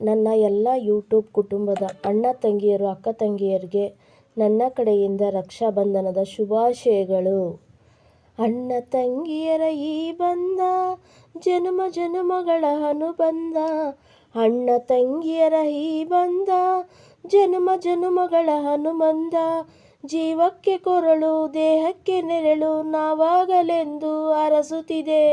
ನನ್ನ ಎಲ್ಲ ಯೂಟ್ಯೂಬ್ ಕುಟುಂಬದ ಅಣ್ಣ ತಂಗಿಯರು, ಅಕ್ಕ ತಂಗಿಯರಿಗೆ, ನನ್ನ ಕಡೆಯಿಂದ ರಕ್ಷಾಬಂಧನದ ಶುಭಾಶಯಗಳು. ಅಣ್ಣ ತಂಗಿಯರ ಈ ಬಂಧ, ಜನ್ಮ ಜನ್ಮಗಳ ಅನುಬಂಧ. ಅಣ್ಣ ತಂಗಿಯರ ಈ ಬಂಧ, ಜನ್ಮ ಜನ್ಮಗಳ ಅನುಬಂಧ. ಜೀವಕ್ಕೆ ಕೊರಳು, ದೇಹಕ್ಕೆ ನೆರಳು, ನಾವಾಗಲೆಂದು ಅರಸುತ್ತಿದೆ.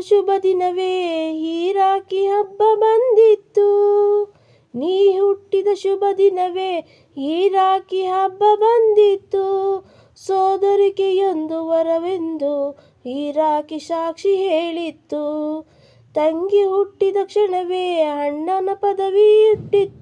ಶುಭ ದಿನವೇ, ಹೀರಾಕಿ ಹಬ್ಬ ಬಂದಿತ್ತು. ನೀ ಹುಟ್ಟಿದ ಶುಭ ದಿನವೇ, ಹೀರಾಕಿ ಹಬ್ಬ ಬಂದಿತ್ತು. ಸೋದರಿಕೆಯೊಂದು ವರವೆಂದು ಹೀರಾಕಿ ಸಾಕ್ಷಿ ಹೇಳಿತ್ತು. ತಂಗಿ ಹುಟ್ಟಿದ ಕ್ಷಣವೇ ಅಣ್ಣನ ಪದವಿ ಹುಟ್ಟಿತ್ತು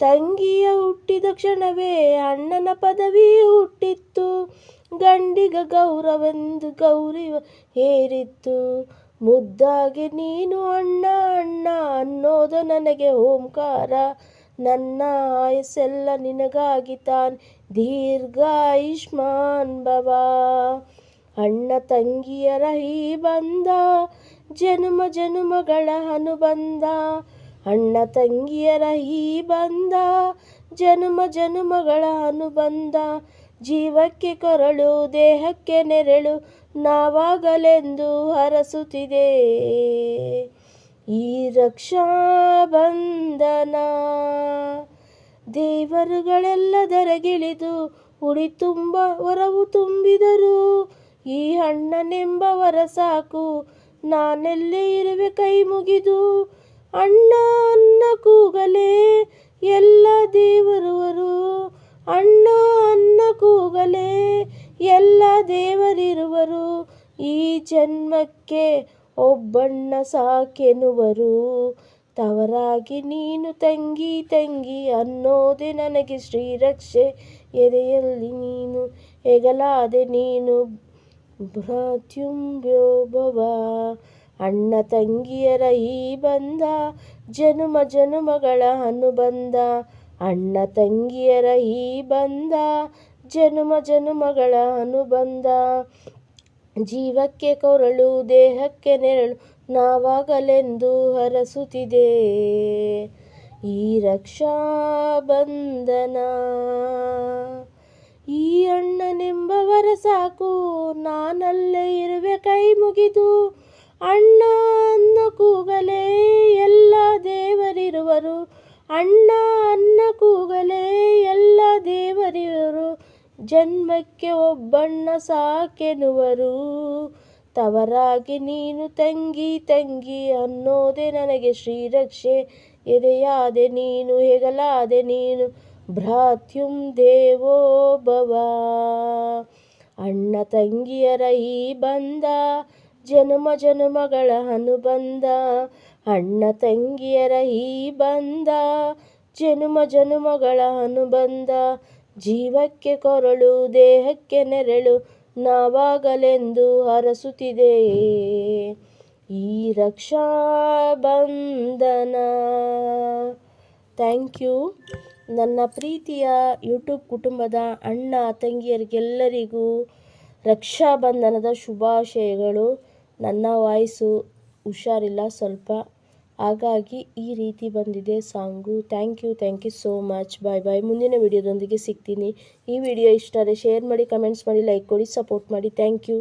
ತಂಗಿಯ ಹುಟ್ಟಿದ ಕ್ಷಣವೇ ಅಣ್ಣನ ಪದವಿ ಹುಟ್ಟಿತ್ತು. ಗಂಡಿಗ ಗೌರವೆಂದು ಗೌರಿ ಹೇರಿತ್ತು. ಮುದ್ದಾಗಿ, ನೀನು ಅಣ್ಣ ಅಣ್ಣ ಅನ್ನೋದು ನನಗೆ ಓಂಕಾರ. ನನ್ನ ಆಯಸ್ಸೆಲ್ಲ ನಿನಗಾಗಿ ತಾನ್ ದೀರ್ಘಾಯುಷ್ಮಾನ್ ಭವ. ಅಣ್ಣ ತಂಗಿಯರ ಈ ಬಂಧ, ಜನುಮ ಜನುಮಗಳ ಅನುಬಂಧ. ಅಣ್ಣ ತಂಗಿಯರ ಈ ಬಂಧ ಜನ್ಮ ಜನ್ಮಗಳ ಅನುಬಂಧ. ಜೀವಕ್ಕೆ ಕೊರಳು, ದೇಹಕ್ಕೆ ನೆರಳು, ನಾವಾಗಲೆಂದು ಹರಸುತ್ತಿದೆ. ಈ ರಕ್ಷಾ ಬಂಧನ ದೇವರುಗಳೆಲ್ಲದರಗಿಳಿದು ಉಡಿ ತುಂಬ ವರವು ತುಂಬಿದರು. ಈ ಅಣ್ಣನೆಂಬವರ ಸಾಕು ನಾನೆಲ್ಲೇ ಇರುವೆ ಕೈ ಮುಗಿದು. ಅಣ್ಣ ಅನ್ನ ಕೂಗಲೇ ಎಲ್ಲ ದೇವರುವರು. ಅಣ್ಣ ಅನ್ನ ಕೂಗಲೇ ಎಲ್ಲ ದೇವರಿರುವರು. ಈ ಜನ್ಮಕ್ಕೆ ಒಬ್ಬಣ್ಣ ಸಾಕೆನುವರು ತವರಾಗಿ ನೀನು ತಂಗಿ ತಂಗಿ ಅನ್ನೋದೆ ನನಗೆ ಶ್ರೀರಕ್ಷೆ. ಎದೆಯಲ್ಲಿ ನೀನು ಹೆಗಲಾದೆ ನೀನು ಭ್ರಾತ್ಯುಂಬ್ಯೋ ಭವ. ಅಣ್ಣ ತಂಗಿಯರ ಈ ಬಂಧ, ಜನುಮ ಜನುಮಗಳ ಅನುಬಂಧ. ಅಣ್ಣ ತಂಗಿಯರ ಈ ಬಂಧ, ಜನುಮ ಜನುಮಗಳ ಅನುಬಂಧ. ಜೀವಕ್ಕೆ ಕೊರಳು, ದೇಹಕ್ಕೆ ನೆರಳು ನಾವಾಗಲೆಂದು ಹರಸುತ್ತಿದೆ. ಈ ರಕ್ಷಾ ಬಂಧನ, ಈ ಅಣ್ಣನೆಂಬವರ ಸಾಕು ನಾನಲ್ಲೇ ಇರುವೆ ಕೈ ಮುಗಿದು. ಅಣ್ಣ ಅನ್ನ ಕೂಗಲೇ ಎಲ್ಲ ದೇವರಿರುವರು. ಅಣ್ಣ ಅನ್ನ ಕೂಗಲೇ ಎಲ್ಲ ದೇವರಿರುವರು. ಜನ್ಮಕ್ಕೆ ಒಬ್ಬಣ್ಣ ಸಾಕೆನುವರು ತವರಾಗಿ ನೀನು ತಂಗಿ ತಂಗಿ ಅನ್ನೋದೆ ನನಗೆ ಶ್ರೀರಕ್ಷೆ. ಎದೆಯಾದೆ ನೀನು, ಹೆಗಲಾದೆ ನೀನು, ಭ್ರಾತ್ಯುಂ ದೇವೋ ಭವ. ಅಣ್ಣ ತಂಗಿಯರ ಈ ಬಂಧ ಜನುಮ ಜನುಮಗಳ ಅನುಬಂಧ, ಅಣ್ಣ ತಂಗಿಯರ ಈ ಬಂಧ, ಜನುಮ ಜನುಮಗಳ ಅನುಬಂಧ. ಜೀವಕ್ಕೆ ಕೊರಳು, ದೇಹಕ್ಕೆ ನೆರಳು, ನಾವಾಗಲೆಂದು ಹರಸುತ್ತಿದೆ ಈ ರಕ್ಷಾ ಬಂಧನ. Thank you. ನನ್ನ ಪ್ರೀತಿಯ ಯೂಟ್ಯೂಬ್ ಕುಟುಂಬದ ಅಣ್ಣ, ತಂಗಿಯರಿಗೆಲ್ಲರಿಗೂ ರಕ್ಷಾಬಂಧನದ ಶುಭಾಶಯಗಳು. ನನ್ನ ವಾಯ್ಸು ಹುಷಾರಿಲ್ಲ ಸ್ವಲ್ಪ. ಹಾಗಾಗಿ ಈ ರೀತಿ ಬಂದಿದೆ song. Thank you thank you so much bye bye ಮುಂದಿನ ವಿಡಿಯೋದೊಂದಿಗೆ ಸಿಗ್ತೀನಿ. ಈ ವಿಡಿಯೋ ಇಷ್ಟ ಆದರೆ ಶೇರ್ ಮಾಡಿ ಕಮೆಂಟ್ಸ್ ಮಾಡಿ ಲೈಕ್ ಕೊಡಿ ಸಪೋರ್ಟ್ ಮಾಡಿ. Thank you